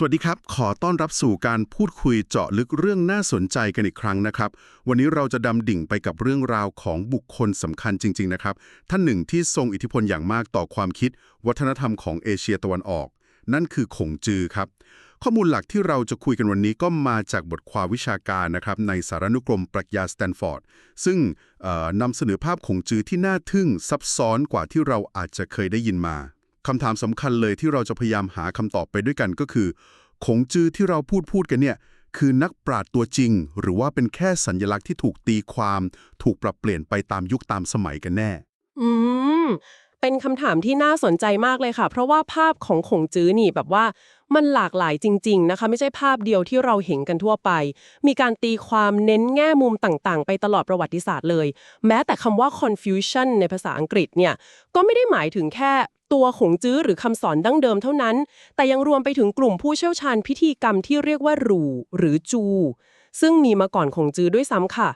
สวัสดีครับ ขอต้อนรับสู่การพูดคุยเจาะลึกเรื่องน่าสนใจกันอีกครั้งนะครับ วันนี้เราจะดำดิ่งไปกับเรื่องราวของบุคคลสำคัญจริง ๆ นะครับ ท่านหนึ่งที่ทรงอิทธิพลอย่างมากต่อความคิด วัฒนธรรมของเอเชียตะวันออก นั่นคือขงจือครับ ข้อมูลหลักที่เราจะคุยกันวันนี้ก็มาจากบทความวิชาการนะครับในสารานุกรมปรัชญาสแตนฟอร์ดซึ่งนำเสนอภาพขงจือที่น่าทึ่งซับซ้อนกว่าที่เราอาจจะเคยได้ยินมา คำถามสำคัญเลยที่เราจะพยายามหาคำตอบไปด้วยกันก็คือ ขงจื้อที่เราพูดพูดกันเนี่ย คือนักปราชญ์ตัวจริง หรือว่าเป็นแค่สัญลักษณ์ที่ถูกตีความ ถูกปรับเปลี่ยนไปตามยุคตามสมัยกันแน่ อืม เป็นคำถามที่น่าสนใจมากเลยค่ะ เพราะว่าภาพของขงจื้อนี่แบบว่ามันหลากหลายจริง ๆ นะคะ ไม่ใช่ภาพเดียวที่เราเห็นกันทั่วไป มีการตีความเน้นแง่มุมต่างๆ ไปตลอดประวัติศาสตร์เลย แม้แต่คำว่า confusion ในภาษาอังกฤษเนี่ย ก็ไม่ได้หมายถึงแค่ ตัวของจื้อหรือคำสอนดั้งเดิมเท่านั้น แต่ยังรวมไปถึงกลุ่มผู้เชี่ยวชาญพิธีกรรมที่เรียกว่ารูหรือจู ซึ่งมีมาก่อนของจื้อด้วยซ้ำค่ะ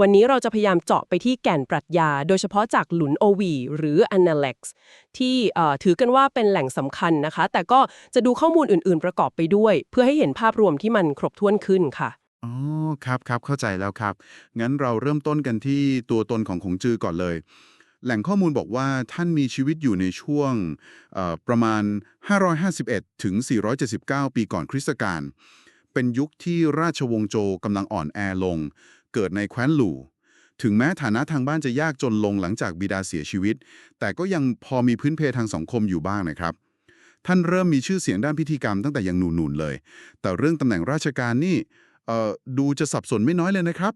วันนี้เราจะพยายามเจาะไปที่แก่นปรัชญา โดยเฉพาะจากหลุนโอวีหรือ Analects ที่ถือกันว่าเป็นแหล่งสำคัญนะคะ แต่ก็จะดูข้อมูลอื่น ๆ ประกอบไปด้วย เพื่อให้เห็นภาพรวมที่มันครบถ้วนขึ้นค่ะอ๋อครับครับเข้าใจแล้วครับ งั้นเราเริ่มต้นกันที่ตัวตนของขงจือก่อนเลย แหล่งข้อมูลบอกว่าท่านมีชีวิตอยู่ในช่วงประมาณ 551 ถึง 479 ปีก่อนคริสตกาล เป็นยุคที่ราชวงศ์โจกำลังอ่อนแอลง เกิดในแคว้นหลู่ ถึงแม้ฐานะทางบ้านจะยากจนลงหลังจากบิดาเสียชีวิต แต่ก็ยังพอมีพื้นเพทางสังคมอยู่บ้างนะครับท่านเริ่มมีชื่อเสียงด้านพิธีกรรมตั้งแต่ยังหนุ่นๆเลย แต่เรื่องตำแหน่งราชการนี่ดูจะสับสนไม่น้อยเลยนะครับ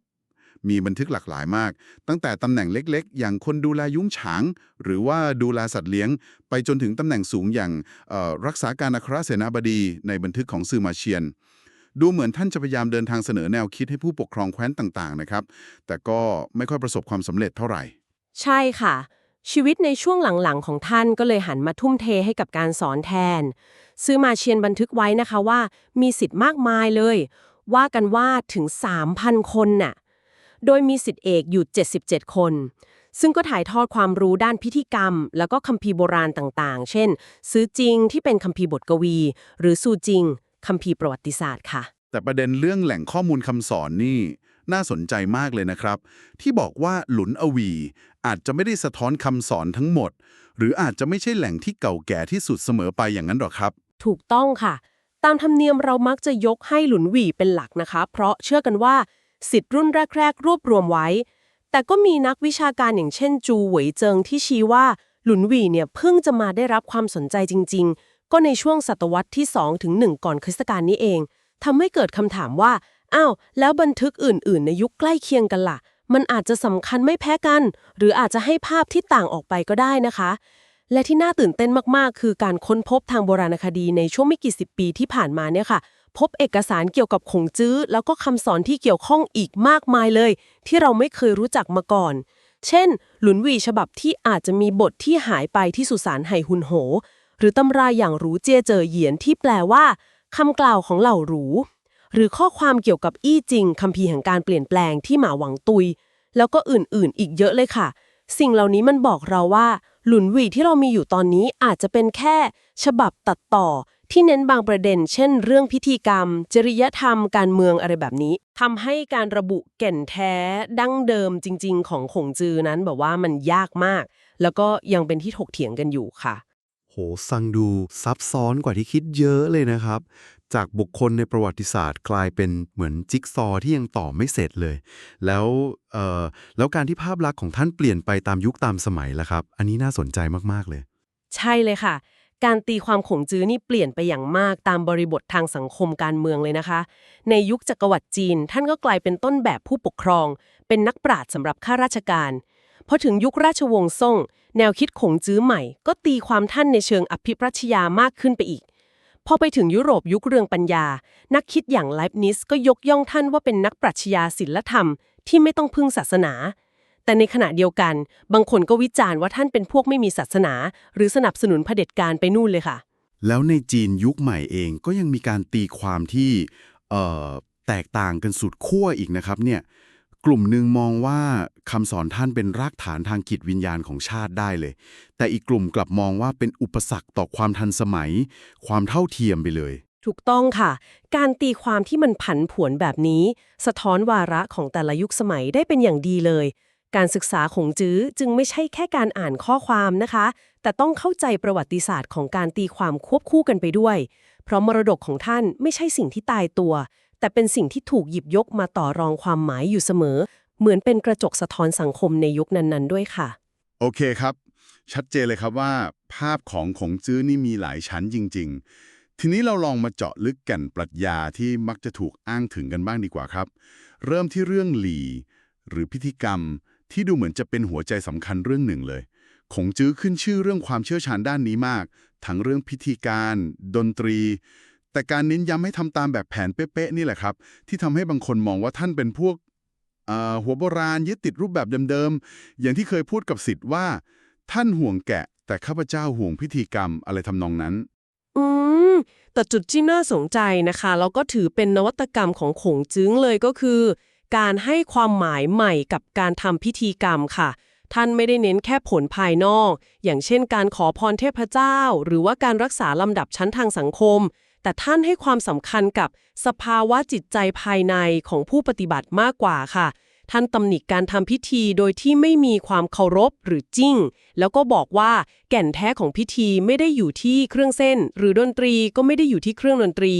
มีบันทึกหลากหลายมาก ตั้งแต่ตำแหน่งเล็กๆ อย่างคนดูแลยุ้งฉาง หรือว่าดูแลสัตว์เลี้ยง ไปจนถึงตำแหน่งสูงอย่างรักษาการอัครเสนาบดีในบันทึกของซือมาเชียน ดูเหมือนท่านจะพยายามเดินทางเสนอแนวคิดให้ผู้ปกครองแคว้นต่างๆนะครับ แต่ก็ไม่ค่อยประสบความสำเร็จเท่าไหร่ ใช่ค่ะ ชีวิตในช่วงหลังๆ ของท่านก็เลยหันมาทุ่มเทให้กับการสอนแทน ซื้อมาเชียนบันทึกไว้นะคะว่า มีสิทธิ์มากมายเลย ว่ากันว่าถึง 3,000 คนน่ะ โดยมีสิทธิเอกอยู่ 77 คน ซึ่งก็ถ่ายทอดความรู้ด้านพิธีกรรม แล้วก็คัมภีร์โบราณต่างๆ เช่น ซื้อจริงที่เป็นคัมภีร์บทกวี หรือซูจริงคัมภีร์ประวัติศาสตร์ค่ะ แต่ประเด็นเรื่องแหล่งข้อมูลคำสอนนี่น่าสนใจมากเลยนะครับ ที่บอกว่าหลุนอวี อาจจะไม่ได้สะท้อนคำสอนทั้งหมด หรืออาจจะไม่ใช่แหล่งที่เก่าแก่ที่สุดเสมอไปอย่างนั้นหรอครับ ถูกต้องค่ะ ตามธรรมเนียมเรามักจะยกให้หลุนหวี่เป็นหลักนะคะ เพราะเชื่อกันว่า สิทธิ์รุ่นแรก ๆ รวบรวมไว้ แต่ก็มีนักวิชาการอย่างเช่นจูหวยเจิงที่ชี้ว่าหลุนหวีเนี่ยเพิ่งจะมาได้รับความสนใจจริง ๆ ก็ในช่วงศตวรรษที่2ถึง1ก่อนคริสตกาลนี้เองทำให้เกิดคำถามว่าอ้าวแล้วบันทึกอื่น ๆ ในยุคใกล้เคียงกันล่ะ มันอาจจะสำคัญไม่แพ้กัน หรืออาจจะให้ภาพที่ต่างออกไปก็ได้นะคะ และที่น่าตื่นเต้นมาก ๆ คือการค้นพบทางโบราณคดีในช่วงไม่กี่สิบปีที่ผ่านมาเนี่ยค่ะ พบเอกสารเกี่ยวกับขงจื้อ แล้วก็คำสอนที่เกี่ยวข้องอีกมากมายเลย ที่เราไม่เคยรู้จักมาก่อน เช่น หลุนวีฉบับที่อาจจะมีบทที่หายไปที่สุสานไหหุนโห หรือตำราอย่างหรูเจียเจอเหยียนที่แปลว่าคำกล่าวของเหล่าหรูหรือข้อความเกี่ยวกับอี้จริงคัมภีแห่งการเปลี่ยนแปลงที่หมาหวังตุย แล้วก็อื่นๆ อีกเยอะเลยค่ะ สิ่งเหล่านี้มันบอกเราว่า หลุนวีที่เรามีอยู่ตอนนี้อาจจะเป็นแค่ ฉบับตัดต่อ ที่เน้นบางประเด็น เช่น เรื่องพิธีกรรม จริยธรรมการเมืองอะไรแบบนี้ทำให้การระบุแก่นแท้ดั้งเดิมจริง ๆ ของขงจือนั้นแบบว่ามันยากมาก แล้วก็ยังเป็นที่ถกเถียงกันอยู่ค่ะ โหฟังดูซับซ้อนกว่าที่คิดเยอะเลยนะครับ จากบุคคลในประวัติศาสตร์ กลายเป็นเหมือนจิ๊กซอว์ที่ยังต่อไม่เสร็จเลย แล้วเอ่อแล้วการที่ภาพลักษณ์ของท่านเปลี่ยนไปตามยุคตามสมัยล่ะครับ อันนี้น่าสนใจมากๆเลย ใช่เลยค่ะ การตีความขงจื้อนี่เปลี่ยนไปอย่างมากตามบริบททางสังคมการเมืองเลยนะคะ ในยุคจักรวรรดิจีน ท่านก็กลายเป็นต้นแบบผู้ปกครอง เป็นนักปราชญ์สำหรับข้าราชการพอถึงยุคราชวงศ์ซ่ง แนวคิดขงจื้อใหม่ ก็ตีความท่านในเชิงอภิปรัชญามากขึ้นไปอีกพอไปถึงยุโรปยุคเรืองปัญญา นักคิดอย่างไลฟ์นิสก็ยกย่องท่านว่าเป็นนักปรัชญาศิลธรรม ที่ไม่ต้องพึ่งศาสนา แต่ในขณะเดียวกัน บางคนก็วิจารณ์ว่าท่านเป็นพวกไม่มีศาสนา หรือสนับสนุนเผด็จการไปนู่นเลยค่ะ แล้วในจีนยุคใหม่เองก็ยังมีการตีความที่เอ่อแตกต่างกันสุดขั้วอีกนะครับเนี่ยกลุ่มหนึ่งมองว่าคำสอนท่านเป็นรากฐานทางจิตวิญญาณของชาติได้เลย แต่อีกกลุ่มกลับมองว่าเป็นอุปสรรคต่อความทันสมัย ความเท่าเทียมไปเลย ถูกต้องค่ะ การตีความที่มันผันผวนแบบนี้ สะท้อนวาระของแต่ละยุคสมัยได้เป็นอย่างดีเลย การศึกษาของจื้อจึงไม่ใช่แค่การอ่านข้อความนะคะ แต่ต้องเข้าใจประวัติศาสตร์ของการตีความควบคู่กันไปด้วย เพราะมรดกของท่านไม่ใช่สิ่งที่ตายตัว แต่เป็นสิ่งที่ถูกหยิบยกมาต่อรองความหมายอยู่เสมอ เหมือนเป็นกระจกสะท้อนสังคมในยุคนั้นๆ ด้วยค่ะ โอเคครับ ชัดเจนเลยครับว่า ภาพของของจื้อนี่มีหลายชั้นจริง ๆ ทีนี้เราลองมาเจาะลึกแก่นปรัชญาที่มักจะถูกอ้างถึงกันบ้างดีกว่าครับ เริ่มที่เรื่องหลีหรือพิธีกรรม ที่ดูเหมือนจะเป็นหัวใจสำคัญเรื่องหนึ่งเลย ขงจื้อขึ้นชื่อเรื่องความเชี่ยวชาญด้านนี้มาก ทั้งเรื่องพิธีการ ดนตรี แต่การเน้นย้ำให้ทำตามแบบแผนเป๊ะๆนี่แหละครับ ที่ทำให้บางคนมองว่าท่านเป็นพวกหัวโบราณยึดติดรูปแบบเดิมๆ อย่างที่เคยพูดกับสิทธิ์ว่า ท่านห่วงแกะ แต่ข้าพเจ้าห่วงพิธีกรรมอะไรทำนองนั้น อืม แต่จุดที่น่าสนใจนะคะแล้วก็ถือเป็นนวัตกรรมของขงจึ้งเลยก็คือ การให้ความหมายใหม่กับการทำพิธีกรรมค่ะ ท่านไม่ได้เน้นแค่ผลภายนอก อย่างเช่น การขอพรเทพเจ้า หรือว่าการรักษาลำดับชั้นทางสังคม แต่ท่านให้ความสำคัญกับสภาวะจิตใจภายในของผู้ปฏิบัติมากกว่าค่ะ ท่านตำหนิการทำพิธีโดยที่ไม่มีความเคารพหรือจิ้ง แล้วก็บอกว่าแก่นแท้ของพิธีไม่ได้อยู่ที่เครื่องเส้น หรือดนตรีก็ไม่ได้อยู่ที่เครื่องดนตรี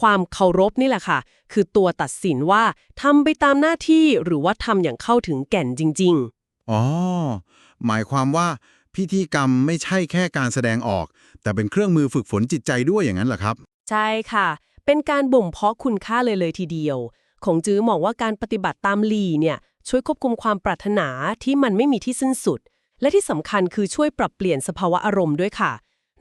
ความเคารพนี่แหละค่ะ คือตัวตัดสินว่าทำไปตามหน้าที่หรือว่าทำอย่างเข้าถึงแก่นจริง ๆ อ๋อ หมายความว่าพิธีกรรมไม่ใช่แค่การแสดงออก แต่เป็นเครื่องมือฝึกฝนจิตใจด้วยอย่างนั้นเหรอครับ ใช่ค่ะ เป็นการบ่มเพาะคุณค่าเลยเลยทีเดียว ของจื้อมองว่าการปฏิบัติตามหลีเนี่ยช่วยควบคุมความปรารถนาที่มันไม่มีที่สิ้นสุด และที่สำคัญคือช่วยปรับเปลี่ยนสภาวะอารมณ์ด้วยค่ะ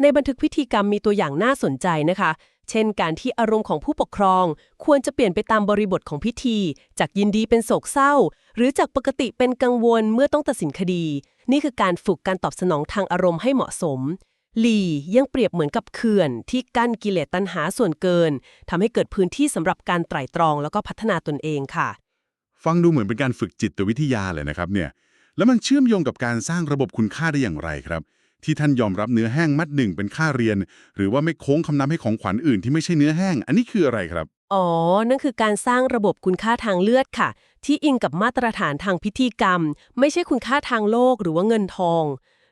ในบันทึกพิธีกรรมมีตัวอย่างน่าสนใจนะคะ เช่น การที่อารมณ์ของผู้ปกครอง ควรจะเปลี่ยนไปตามบริบทของพิธี จากยินดีเป็นโศกเศร้า หรือจากปกติเป็นกังวลเมื่อต้องตัดสินคดี นี่คือการฝึกการตอบสนองทางอารมณ์ให้เหมาะสม ลียังเปรียบเหมือนกับเขื่อนที่กั้นกิเลสตัณหาส่วนเกินทำให้เกิดพื้นที่สำหรับการไตร่ตรองแล้วก็พัฒนาตนเองค่ะ ฟังดูเหมือนเป็นการฝึกจิตวิทยาเลยนะครับเนี่ยแล้วมันเชื่อมโยงกับการสร้างระบบคุณค่าได้อย่างไรครับ ที่ท่านยอมรับเนื้อแห้งมัดหนึ่งเป็นค่าเรียน หรือว่าไม่โค้งคำนับให้ของขวัญอื่นที่ไม่ใช่เนื้อแห้ง อันนี้คืออะไรครับ อ๋อ นั่นคือการสร้างระบบคุณค่าทางเลือดค่ะ ที่อิงกับมาตรฐานทางพิธีกรรม ไม่ใช่คุณค่าทางโลกหรือว่าเงินทอง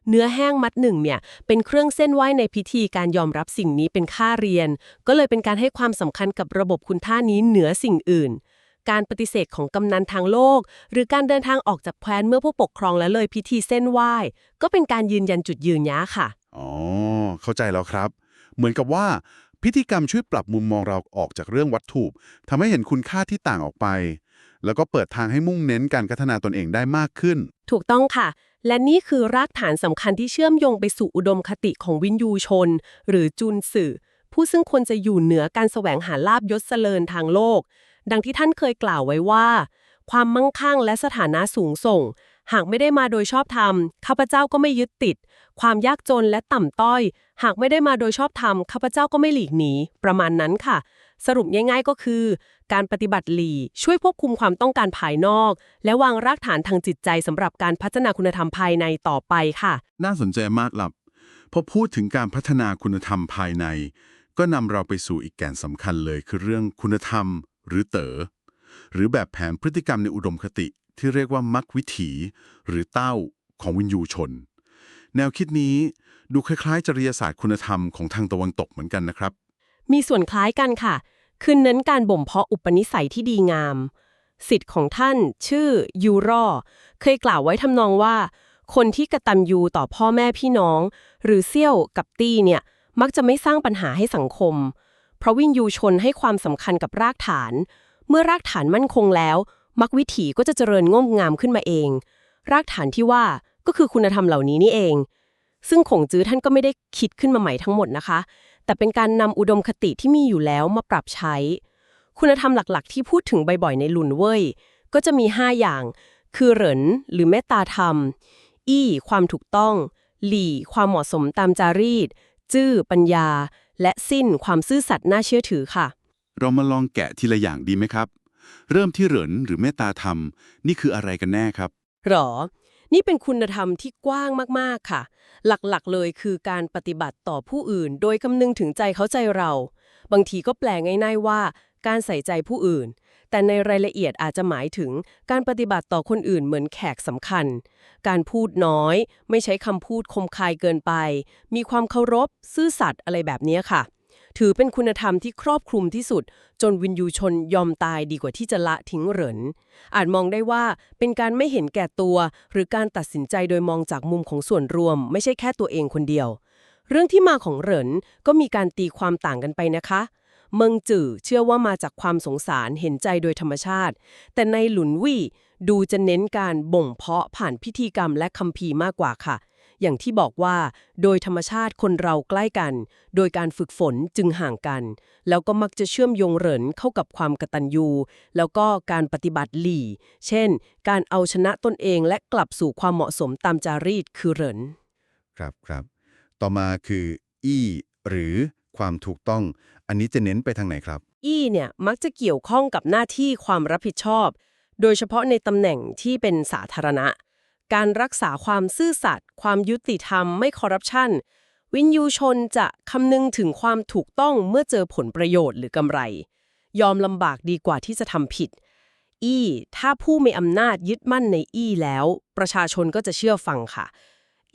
เนื้อแห้งมัดหนึ่งเนี่ยเป็นเครื่องเส้นไหวในพิธีการยอมรับสิ่งนี้เป็นค่าเรียน ก็เลยเป็นการให้ความสำคัญกับระบบคุณค่านี้เหนือสิ่งอื่น การปฏิเสธของกำนันทางโลก หรือการเดินทางออกจากแคว้นเมื่อผู้ปกครองและเลยพิธีเส้นไหว้ก็เป็นการยืนยันจุดยืนย้าค่ะอ๋อเข้าใจแล้วครับ เหมือนกับว่าพิธีกรรมช่วยปรับมุมมองเราออกจากเรื่องวัตถุทำให้เห็นคุณค่าที่ต่างออกไป แล้วก็เปิดทางให้มุ่งเน้นการพัฒนาตนเองได้มากขึ้น ถูกต้องค่ะ และนี่คือรากฐานสำคัญที่เชื่อมโยงไปสู่อุดมคติของวินยูชน หรือจุนสื่อ ผู้ซึ่งควรจะอยู่เหนือการแสวงหาลาบยศเสลิญทางโลก ดังที่ท่านเคยกล่าวไว้ว่า ความมั่งคั่งและสถานะสูงส่ง หากไม่ได้มาโดยชอบธรรมข้าพเจ้าก็ไม่ยึดติด ความยากจนและต่ำต้อย หากไม่ได้มาโดยชอบธรรมข้าพเจ้าก็ไม่หลีกหนีประมาณนั้นค่ะ สรุปง่ายๆก็คือการปฏิบัติหลีช่วยควบคุมความต้องการภายนอก และวางรากฐานทางจิตใจสำหรับการพัฒนาคุณธรรมภายในต่อไปค่ะ น่าสนใจมากลับพอพูดถึงการพัฒนาคุณธรรมภายใน ก็นำเราไปสู่อีกแก่นสำคัญเลย คือเรื่องคุณธรรม หรือเต๋อหรือแบบแผนพฤติกรรมในอุดมคติที่เรียกว่ามักวิถี หรือเต้าของวินยูชน แนวคิดนี้ดูคล้ายๆจริยศาสตร์คุณธรรมของทางตะวันตกเหมือนกันนะครับ มีส่วนคล้ายกันค่ะ คือเน้นการบ่มเพาะอุปนิสัยที่ดีงาม สิทธิ์ของท่าน ชื่อยูรอ เคยกล่าวไว้ทำนองว่า คนที่กระตันยูต่อพ่อแม่พี่น้อง หรือเซี่ยวกับตี้เนี่ย มักจะไม่สร้างปัญหาให้สังคม เพราะวินยูชนให้ความสำคัญกับรากฐาน เมื่อรากฐานมั่นคงแล้ว มักวิถีก็จะเจริญงอกงามขึ้นมาเอง รากฐานที่ว่าก็คือคุณธรรมเหล่านี้นี่เอง ซึ่งขงจื้อท่านก็ไม่ได้คิดขึ้นมาใหม่ทั้งหมดนะคะ แต่เป็นการนำอุดมคติที่มีอยู่แล้วมาปรับใช้ คุณธรรมหลักๆ ที่พูดถึงบ่อยๆในหลุนเว่ยก็จะมี 5 อย่าง คือเหรินหรือเมตตาธรรม อี้ความถูกต้อง หลี่ ความเหมาะสมตามจารีต จื้อปัญญา และสิ้นความซื่อสัตย์น่าเชื่อถือค่ะ เรามาลองแกะทีละอย่างดีไหมครับ เริ่มที่เหรินหรือเมตตาธรรม นี่คืออะไรกันแน่ครับ หรอ นี่เป็นคุณธรรมที่กว้างมากๆค่ะ หลักๆเลยคือการปฏิบัติต่อผู้อื่น โดยคำนึงถึงใจเขาใจเรา บางทีก็แปลง่ายๆว่า การใส่ใจผู้อื่น แต่ในรายละเอียดอาจจะหมายถึงการปฏิบัติต่อคนอื่นเหมือนแขกสำคัญ การพูดน้อย ไม่ใช้คำพูดคมคายเกินไป มีความเคารพ ซื่อสัตย์อะไรแบบนี้ค่ะ ถือเป็นคุณธรรมที่ครอบคลุมที่สุด จนวินยูชนยอมตายดีกว่าที่จะละทิ้งเหริน อาจมองได้ว่าเป็นการไม่เห็นแก่ตัว หรือการตัดสินใจโดยมองจากมุมของส่วนรวม ไม่ใช่แค่ตัวเองคนเดียว เรื่องที่มาของเหรินก็มีการตีความต่างกันไปนะคะเมิงจื่อเชื่อว่ามาจากความสงสารเห็นใจโดยธรรมชาติ แต่ในหลุนวี่ดูจะเน้นการบ่งเพาะผ่านพิธีกรรมและคัมภีร์มากกว่าค่ะ อย่างที่บอกว่า โดยธรรมชาติคนเราใกล้กัน โดยการฝึกฝนจึงห่างกัน แล้วก็มักจะเชื่อมโยงเหรินเข้ากับความกตัญญู แล้วก็การปฏิบัติหลี่ เช่น การเอาชนะตนเองและกลับสู่ความเหมาะสมตามจารีตคือเหรินครับครับ ต่อมาคืออี้หรือความถูกต้อง อันนี้จะเน้นไปทางไหนครับ อี้เนี่ยมักจะเกี่ยวข้องกับหน้าที่ความรับผิดชอบ โดยเฉพาะในตำแหน่งที่เป็นสาธารณะ การรักษาความซื่อสัตย์ความยุติธรรมไม่คอร์รัปชันวินยูชนจะคำนึงถึงความถูกต้องเมื่อเจอผลประโยชน์หรือกำไร ยอมลำบากดีกว่าที่จะทำผิด อี ถ้าผู้มีอำนาจยึดมั่นในอีแล้ว ประชาชนก็จะเชื่อฟังค่ะ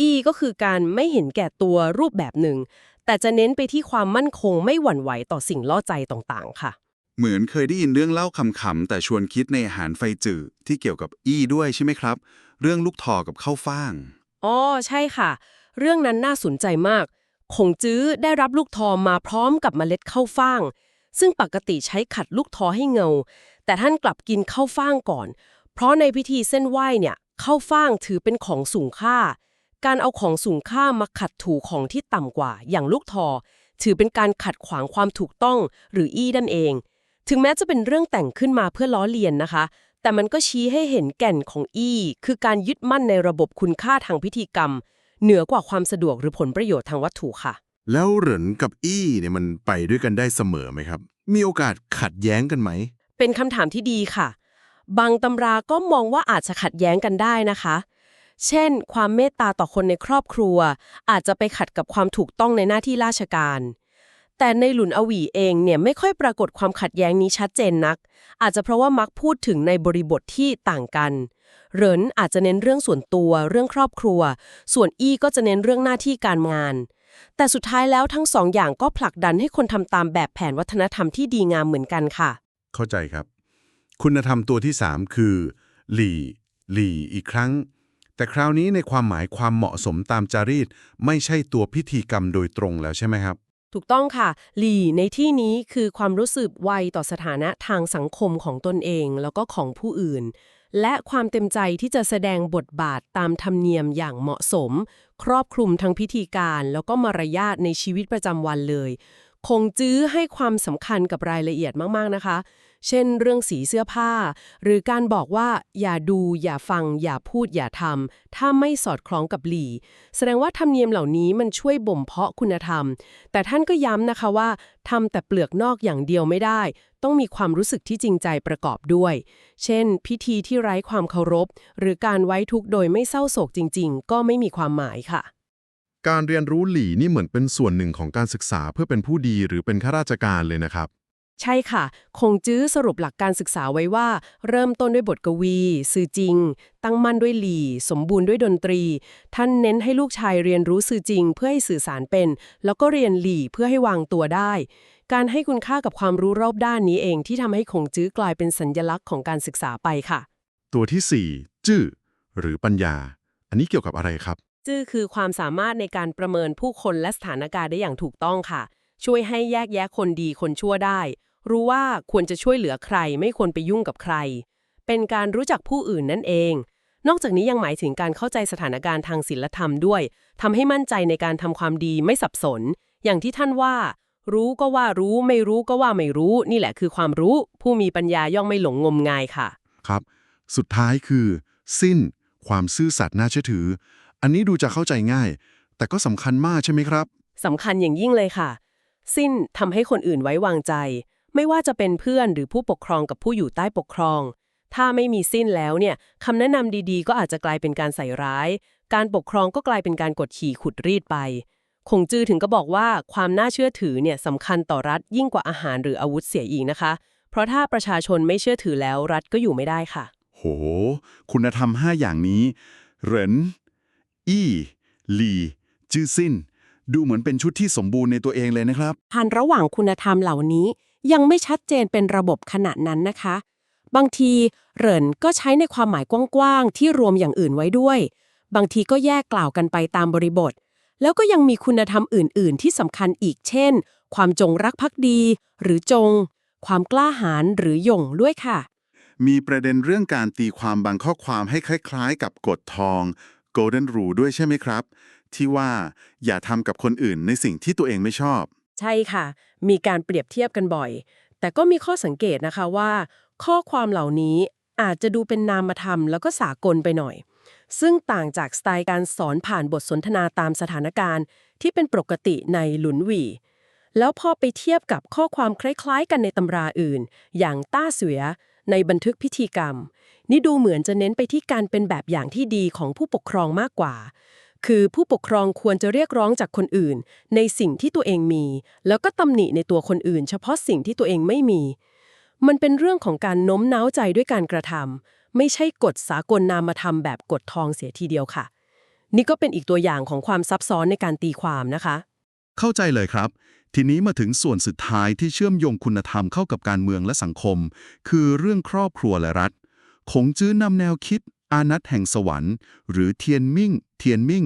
อีก็คือการไม่เห็นแก่ตัวรูปแบบหนึ่ง แต่จะเน้นไปที่ความมั่นคงไม่หวั่นไหวต่อสิ่งล่อใจต่างๆ ค่ะ เหมือนเคยได้ยินเรื่องเล่าคำๆแต่ชวนคิดในอาหารไฟจืดที่เกี่ยวกับอี้ด้วยใช่ไหมครับ เรื่องลูกทอกับข้าวฟ่างอ๋อใช่ค่ะ เรื่องนั้นน่าสนใจมากคงจื้อได้รับลูกทอมาพร้อมกับเมล็ดข้าวฟ่าง ซึ่งปกติใช้ขัดลูกทอให้เงา แต่ท่านกลับกินข้าวฟ่างก่อน เพราะในพิธีเส้นไหว้เนี่ยข้าวฟ่างถือเป็นของสูงค่า การเอาของสูงค่ามาขัดถูของที่ต่ำกว่าอย่างลูกทอ ถือเป็นการขัดขวางความถูกต้องหรืออี้นั่นเอง ถึงแม้จะเป็นเรื่องแต่งขึ้นมาเพื่อล้อเลียนนะคะ แต่มันก็ชี้ให้เห็นแก่นของอี้คือการยึดมั่นในระบบคุณค่าทางพิธีกรรม เหนือกว่าความสะดวกหรือผลประโยชน์ทางวัตถุค่ะ แล้วเหรินกับอี้เนี่ยมันไปด้วยกันได้เสมอไหมครับ มีโอกาสขัดแย้งกันไหม เป็นคำถามที่ดีค่ะ บางตำราก็มองว่าอาจจะขัดแย้งกันได้นะคะ เช่น ความเมตตาต่อคนในครอบครัว อาจจะไปขัดกับความถูกต้องในหน้าที่ราชการ แต่ในหลุนอวีเองเนี่ยไม่ค่อยปรากฏความขัดแย้งนี้ชัดเจนนัก อาจจะเพราะว่ามักพูดถึงในบริบทที่ต่างกัน เหรินอาจจะเน้นเรื่องส่วนตัวเรื่องครอบครัว ส่วนอี้ก็จะเน้นเรื่องหน้าที่การงาน แต่สุดท้ายแล้วทั้งสองอย่างก็ผลักดันให้คนทำตามแบบแผนวัฒนธรรมที่ดีงามเหมือนกันค่ะ เข้าใจครับ คุณธรรมตัวที่ 3 คือ หลี่ หลี่อีกครั้งแต่คราวนี้ในความหมายความเหมาะสมตามจารีตไม่ใช่ตัวพิธีกรรมโดยตรงแล้วใช่ไหมครับ ถูกต้องค่ะหลีในที่นี้คือความรู้สึกไวต่อสถานะทางสังคมของตนเองแล้วก็ของผู้อื่น และความเต็มใจที่จะแสดงบทบาทตามธรรมเนียมอย่างเหมาะสม ครอบคลุมทั้งพิธีการ แล้วก็มารยาทในชีวิตประจำวันเลย คงจื้อให้ความสำคัญกับรายละเอียดมากๆนะคะ เช่น เรื่องสีเสื้อผ้า หรือการบอกว่าอย่าดูอย่าฟัง อย่าพูดอย่าทำถ้าไม่สอดคล้องกับหลีแสดงว่าธรรมเนียมเหล่านี้มันช่วยบ่มเพาะคุณธรรม แต่ท่านก็ย้ำนะคะว่าทำแต่เปลือกนอกอย่างเดียวไม่ได้ ต้องมีความรู้สึกที่จริงใจประกอบด้วย เช่น พิธีที่ไร้ความเคารพ หรือการไว้ทุกข์โดยไม่เศร้าโศกจริง ๆ ก็ไม่มีความหมายค่ะ การเรียนรู้หลี่นี่เหมือนเป็นส่วนหนึ่งของการศึกษาเพื่อเป็นผู้ดีหรือเป็นข้าราชการเลยนะครับ ใช่ค่ะ คงจื้อสรุปหลักการศึกษาไว้ว่า เริ่มต้นด้วยบทกวี สื่อจริง ตั้งมั่นด้วยหลีสมบูรณ์ด้วยดนตรี ท่านเน้นให้ลูกชายเรียนรู้สื่อจริง เพื่อให้สื่อสารเป็น แล้วก็เรียนหลีเพื่อให้วางตัวได้ การให้คุณค่ากับความรู้รอบด้านนี้เองที่ทำให้คงจื้อกลายเป็นสัญลักษณ์ของการศึกษาไปค่ะ ตัวที่ 4 จื้อหรือปัญญา อันนี้เกี่ยวกับอะไรครับ จื้อคือความสามารถในการประเมินผู้คนและสถานการณ์ได้อย่างถูกต้องค่ะ ช่วยให้แยกแยะคนดีคนชั่วได้ รู้ว่าควรจะช่วยเหลือใครไม่ควรไปยุ่งกับใคร เป็นการรู้จักผู้อื่นนั่นเอง นอกจากนี้ยังหมายถึงการเข้าใจสถานการณ์ทางศีลธรรมด้วยทำให้มั่นใจในการทำความดีไม่สับสน อย่างที่ท่านว่า รู้ก็ว่ารู้ ไม่รู้ก็ว่าไม่รู้ นี่แหละคือความรู้ ผู้มีปัญญาย่อมไม่หลงงมงายค่ะ ครับ สุดท้ายคือ สิ้น ความซื่อสัตย์น่าเชื่อถือ อันนี้ดูจะเข้าใจง่าย แต่ก็สำคัญมากใช่ไหมครับสำคัญอย่างยิ่งเลยค่ะ สิ้นทำให้คนอื่นไว้วางใจ ไม่ว่าจะเป็นเพื่อนหรือผู้ปกครองกับผู้อยู่ใต้ปกครอง ถ้าไม่มีสิ้นแล้วเนี่ยคำแนะนำดีๆ ก็อาจจะกลายเป็นการใส่ร้าย การปกครองก็กลายเป็นการกดขี่ขุดรีดไป คงจือถึงก็บอกว่าความน่าเชื่อถือเนี่ยสำคัญต่อรัฐยิ่งกว่าอาหารหรืออาวุธเสียอีกนะคะ เพราะถ้าประชาชนไม่เชื่อถือแล้วรัฐก็อยู่ไม่ได้ค่ะ โห คุณธรรม 5 อย่างนี้ เหริน อี้หลีจื้อสิ้นดูเหมือนเป็นชุดที่สมบูรณ์ในตัวเองเลยนะครับ พันระหว่างคุณธรรมเหล่านี้ยังไม่ชัดเจนเป็นระบบขนาดนั้นนะคะ บางทีเหรินก็ใช้ในความหมายกว้างๆ ที่รวมอย่างอื่นไว้ด้วย บางทีก็แยกกล่าวกันไปตามบริบท แล้วก็ยังมีคุณธรรมอื่น ๆ ที่สำคัญอีกเช่น ความจงรักภักดี หรือจง ความกล้าหาญหรือหย่งด้วยค่ะ มีประเด็นเรื่องการตีความบางข้อความให้คล้าย ๆ กับกฎทอง Golden Rule ด้วยใช่ไหมครับ ที่ว่าอย่าทำกับคนอื่นในสิ่งที่ตัวเองไม่ชอบ ใช่ค่ะ มีการเปรียบเทียบกันบ่อย แต่ก็มีข้อสังเกตนะคะว่า ข้อความเหล่านี้อาจจะดูเป็นนามธรรมแล้วก็สากลไปหน่อย ซึ่งต่างจากสไตล์การสอนผ่านบทสนทนาตามสถานการณ์ ที่เป็นปกติในหลุนหวีแล้วพอไปเทียบกับข้อความคล้ายๆ กันในตำราอื่น อย่างต้าเสือ ในบันทึกพิธีกรรม นี่ดูเหมือนจะเน้นไปที่การเป็นแบบอย่างที่ดีของผู้ปกครองมากกว่า คือผู้ปกครองควรจะเรียกร้องจากคนอื่น ในสิ่งที่ตัวเองมี แล้วก็ตำหนิในตัวคนอื่น เฉพาะสิ่งที่ตัวเองไม่มี มันเป็นเรื่องของการโน้มน้าวใจด้วยการกระทำไม่ใช่กฎสากลนามธรรมแบบกฎทองเสียทีเดียวค่ะ นี่ก็เป็นอีกตัวอย่างของความซับซ้อนในการตีความนะคะ เข้าใจเลยครับ ทีนี้มาถึงส่วนสุดท้ายที่เชื่อมโยงคุณธรรมเข้ากับการเมืองและสังคม คือเรื่องครอบครัวและรัฐคงจื้อนำแนวคิด อานัตแห่งสวรรค์ หรือเทียนมิ่ง เทียนมิ่ง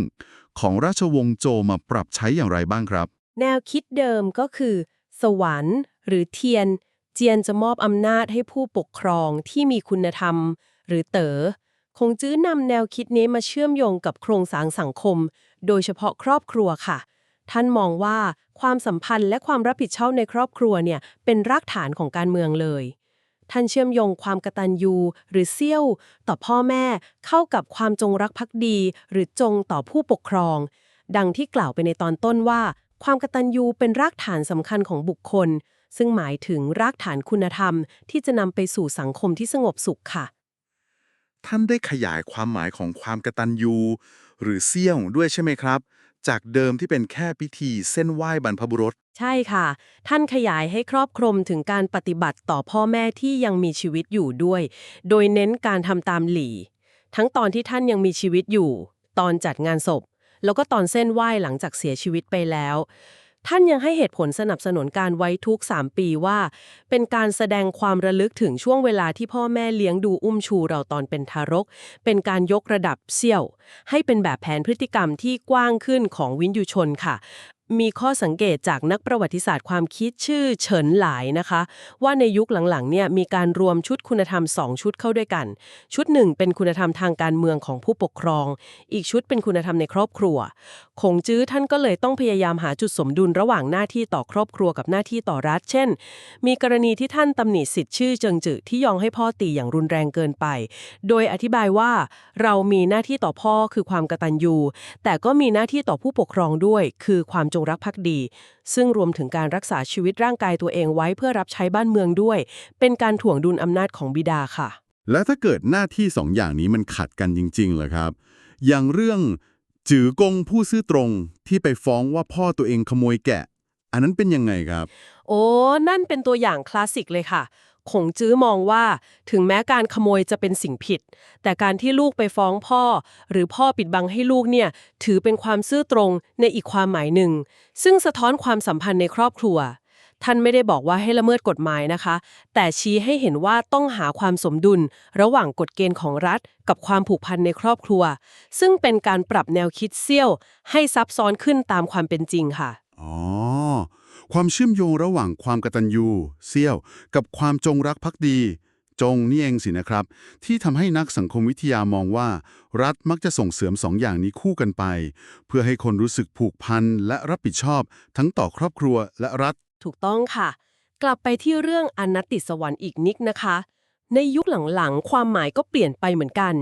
ของราชวงศ์โจมาปรับใช้อย่างไรบ้างครับ แนวคิดเดิมก็คือ สวรรค์ หรือเทียน เจียนจะมอบอำนาจให้ผู้ปกครองที่มีคุณธรรม หรือเต๋อคงจื้อนำแนวคิดนี้มาเชื่อมโยงกับโครงสร้างสังคม โดยเฉพาะครอบครัวค่ะ ท่านมองว่า ความสัมพันธ์และความรับผิดชอบในครอบครัวเนี่ยเป็นรากฐานของการเมืองเลย ท่านเชื่อมโยงความกตัญญูหรือเซี่ยว ต่อพ่อแม่เข้ากับความจงรักภักดี หรือจงต่อผู้ปกครอง ดังที่กล่าวไปในตอนต้นว่า ความกตัญญูเป็นรากฐานสำคัญของบุคคล ซึ่งหมายถึงรากฐานคุณธรรม ที่จะนำไปสู่สังคมที่สงบสุขค่ะ ท่านได้ขยายความหมายของความกตัญญูหรือเสี่ยงด้วยใช่ไหมครับ จากเดิมที่เป็นแค่พิธีเส้นไหว้บรรพบุรุษ ใช่ค่ะ ท่านขยายให้ครอบคลุมถึงการปฏิบัติต่อพ่อแม่ที่ยังมีชีวิตอยู่ด้วย โดยเน้นการทำตามหลี่ทั้งตอนที่ท่านยังมีชีวิตอยู่ ตอนจัดงานศพ แล้วก็ตอนเส้นไหว้หลังจากเสียชีวิตไปแล้ว ท่านยังให้เหตุผลสนับสนุนการไว้ทุกข์3ปีว่า เป็นการแสดงความระลึกถึงช่วงเวลาที่พ่อแม่เลี้ยงดูอุ้มชูเราตอนเป็นทารก เป็นการยกระดับเซี่ยว ให้เป็นแบบแผนพฤติกรรมที่กว้างขึ้นของวินยูชนค่ะ มีข้อสังเกตจากนักประวัติศาสตร์ความคิดชื่อเฉินหลายนะคะ ว่าในยุคหลังๆเนี่ยมีการรวมชุดคุณธรรม 2 ชุดเข้าด้วยกัน ชุดหนึ่งเป็นคุณธรรมทางการเมืองของผู้ปกครอง อีกชุดเป็นคุณธรรมในครอบครัว คงจื้อท่านก็เลยต้องพยายามหาจุดสมดุลระหว่างหน้าที่ต่อครอบครัวกับหน้าที่ต่อรัฐ เช่น มีกรณีที่ท่านตำหนิสิทธิ์ชื่อเจิงจือที่ยองให้พ่อตีอย่างรุนแรงเกินไป โดยอธิบายว่าเรามีหน้าที่ต่อพ่อคือความกตัญญูแต่ก็มีหน้าที่ต่อผู้ปกครองด้วย คือความจงรักภักดี ซึ่งรวมถึงการรักษาชีวิตร่างกายตัวเองไว้เพื่อรับใช้บ้านเมืองด้วย เป็นการถ่วงดุลอำนาจของบิดาค่ะ แล้วถ้าเกิดหน้าที่สองอย่างนี้มันขัดกันจริงๆเหรอครับ อย่างเรื่องจือกงผู้ซื่อตรงที่ไปฟ้องว่าพ่อตัวเองขโมยแกะ อันนั้นเป็นยังไงครับ โอ้ นั่นเป็นตัวอย่างคลาสสิกเลยค่ะ คงจื้อมองว่าถึงแม้การขโมยจะเป็นสิ่งผิด แต่การที่ลูกไปฟ้องพ่อ หรือพ่อปิดบังให้ลูกเนี่ย ถือเป็นความซื่อตรงในอีกความหมายหนึ่ง ซึ่งสะท้อนความสัมพันธ์ในครอบครัว ท่านไม่ได้บอกว่าให้ละเมิดกฎหมายนะคะ แต่ชี้ให้เห็นว่าต้องหาความสมดุล ระหว่างกฎเกณฑ์ของรัฐ กับความผูกพันในครอบครัว ซึ่งเป็นการปรับแนวคิดเซี่ยว ให้ซับซ้อนขึ้นตามความเป็นจริงค่ะอ๋อ ความเชื่อมโยงระหว่างความกตัญญูเซี่ยว กับความจงรักภักดี จงนี่เองสินะครับ ที่ทำให้นักสังคมวิทยามองว่า รัฐมักจะส่งเสริมสองอย่างนี้คู่กันไป เพื่อให้คนรู้สึกผูกพันและรับผิดชอบ ทั้งต่อครอบครัวและรัฐ ถูกต้องค่ะ กลับไปที่เรื่องอนัตติสวรรค์อีกนิดนะคะ ในยุคหลังๆ ความหมายก็เปลี่ยนไปเหมือนกัน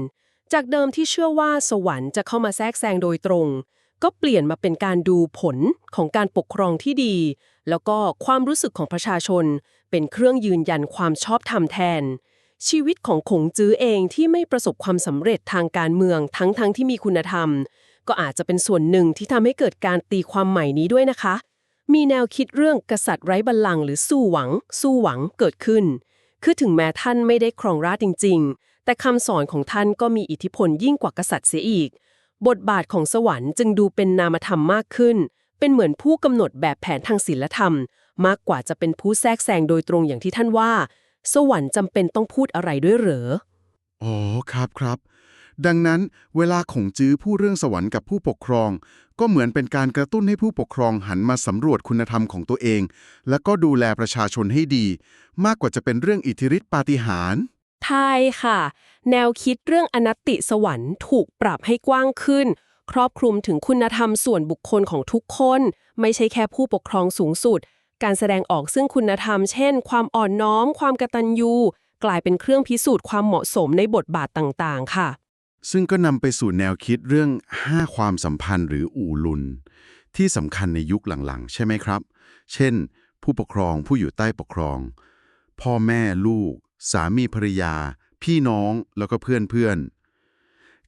จากเดิมที่เชื่อว่าสวรรค์จะเข้ามาแทรกแซงโดยตรง ก็เปลี่ยนมาเป็นการดูผลของการปกครองที่ดี แล้วก็ความรู้สึกของประชาชน เป็นเครื่องยืนยันความชอบธรรมแทน ชีวิตของขงจื้อเองที่ไม่ประสบความสำเร็จทางการเมืองทั้งๆทที่มีคุณธรรม ก็อาจจะเป็นส่วนหนึ่งที่ทำให้เกิดการตีความใหม่นี้ด้วยนะคะ มีแนวคิดเรื่องกษัตริย์ไร้บัลลังก์หรือสู้หวัง สู้หวังเกิดขึ้น คือถึงแม้ท่านไม่ได้ครองราชจริง ๆ แต่คำสอนของท่านก็มีอิทธิพลยิ่งกว่ากษัตริย์เสียอีก บทบาทของสวรรค์จึงดูเป็นนามธรรมมากขึ้น เป็นเหมือนผู้กำหนดแบบแผนทางศีลธรรม มากกว่าจะเป็นผู้แทรกแซงโดยตรงอย่างที่ท่านว่า สวรรค์จำเป็นต้องพูดอะไรด้วยเหรอ อ๋อครับครับ ดังนั้นเวลาขงจื้อพูดเรื่องสวรรค์กับผู้ปกครอง ก็เหมือนเป็นการกระตุ้นให้ผู้ปกครองหันมาสำรวจคุณธรรมของตัวเอง และก็ดูแลประชาชนให้ดี มากกว่าจะเป็นเรื่องอิทธิฤทธิปาฏิหาริย์ใช่ค่ะ แนวคิดเรื่องอนัตติสวรรค์ถูกปรับให้กว้างขึ้น ครอบคลุมถึงคุณธรรมส่วนบุคคลของทุกคน ไม่ใช่แค่ผู้ปกครองสูงสุด การแสดงออกซึ่งคุณธรรม เช่น ความอ่อนน้อม ความกตัญญู กลายเป็นเครื่องพิสูจน์ความเหมาะสมในบทบาทต่างๆ ค่ะ ซึ่งก็นำไปสู่แนวคิดเรื่อง 5 ความสัมพันธ์หรืออู่ลุน ที่สำคัญในยุคหลังๆ ใช่ไหมครับ เช่น ผู้ปกครองผู้อยู่ใต้ปกครอง พ่อแม่ลูก สามีภรรยา พี่น้องแล้วก็เพื่อนเพื่อน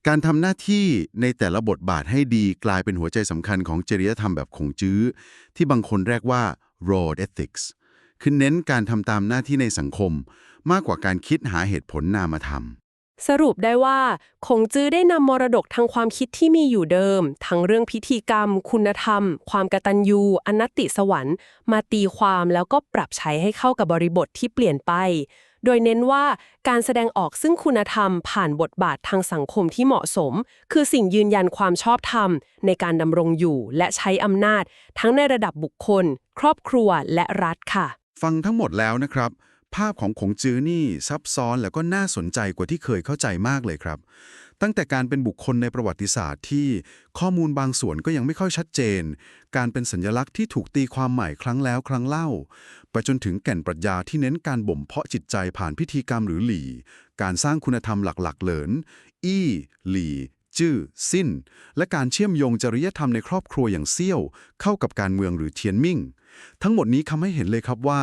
การทำหน้าที่ในแต่ละบทบาทให้ดีกลายเป็นหัวใจสำคัญของจริยธรรมแบบคงจื้อ ที่บางคนเรียกว่า road ethics คือเน้นการทำตามหน้าที่ในสังคม มากกว่าการคิดหาเหตุผลนามธรรม สรุปได้ว่า คงจื้อได้นำมรดกทางความคิดที่มีอยู่เดิม ทั้งเรื่องพิธีกรรม คุณธรรม ความกตัญญูอนัตติสวรรค์ มาตีความแล้วก็ปรับใช้ให้เข้ากับบริบทที่เปลี่ยนไป โดยเน้นว่าการแสดงออกซึ่งคุณธรรมผ่านบทบาททางสังคมที่เหมาะสม คือสิ่งยืนยันความชอบธรรม ในการดำรงอยู่และใช้อำนาจ ทั้งในระดับบุคคล ครอบครัวและรัฐค่ะ ฟังทั้งหมดแล้วนะครับ ภาพของขงจื้อนี่ซับซ้อนแล้วก็น่าสนใจกว่าที่เคยเข้าใจมากเลยครับ ตั้งแต่การเป็นบุคคลในประวัติศาสตร์ที่ข้อมูลบางส่วนก็ยังไม่ค่อยชัดเจน การเป็นสัญลักษณ์ที่ถูกตีความใหม่ครั้งแล้วครั้งเล่า ไปจนถึงแก่นปรัชญาที่เน้นการบ่มเพาะจิตใจผ่านพิธีกรรมหรือหลี่การสร้างคุณธรรมหลักๆ เหลิน อี้ หลี่จื้อ สิ้น และการเชื่อมโยงจริยธรรมในครอบครัวอย่างเซี่ยว เข้ากับการเมืองหรือเทียนมิ่ง ทั้งหมดนี้ทำให้เห็นเลยครับว่า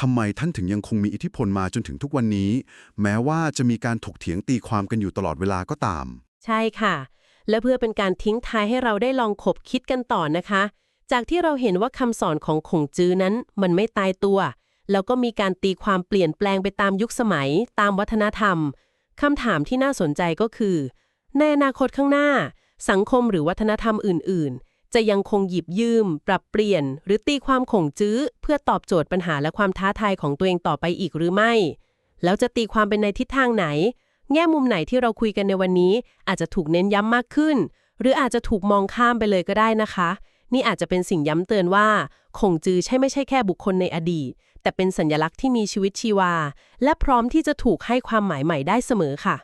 ทำไมท่านถึงยังคงมีอิทธิพลมาจนถึงทุกวันนี้ แม้ว่าจะมีการถกเถียงตีความกันอยู่ตลอดเวลาก็ตาม ใช่ค่ะ และเพื่อเป็นการทิ้งท้ายให้เราได้ลองขบคิดกันต่อนะคะ จากที่เราเห็นว่าคำสอนของขงจื้อนั้นมันไม่ตายตัว แล้วก็มีการตีความเปลี่ยนแปลงไปตามยุคสมัย ตามวัฒนธรรมคำถามที่น่าสนใจก็คือ ในอนาคตข้างหน้า สังคมหรือวัฒนธรรมอื่น ๆ จะยังคงหยิบยืม ปรับเปลี่ยน หรือตีความขงจื้อ เพื่อตอบโจทย์ปัญหาและความท้าทายของตัวเองต่อไปอีกหรือไม่ แล้วจะตีความเป็นในทิศทางไหน แง่มุมไหนที่เราคุยกันในวันนี้ อาจจะถูกเน้นย้ำมากขึ้น หรืออาจจะถูกมองข้ามไปเลยก็ได้นะคะ นี่อาจจะเป็นสิ่งย้ำเตือนว่าคงจือใช่ไม่ใช่แค่บุคคลในอดีต แต่เป็นสัญลักษณ์ที่มีชีวิตชีวา และพร้อมที่จะถูกให้ความหมายใหม่ได้เสมอค่ะ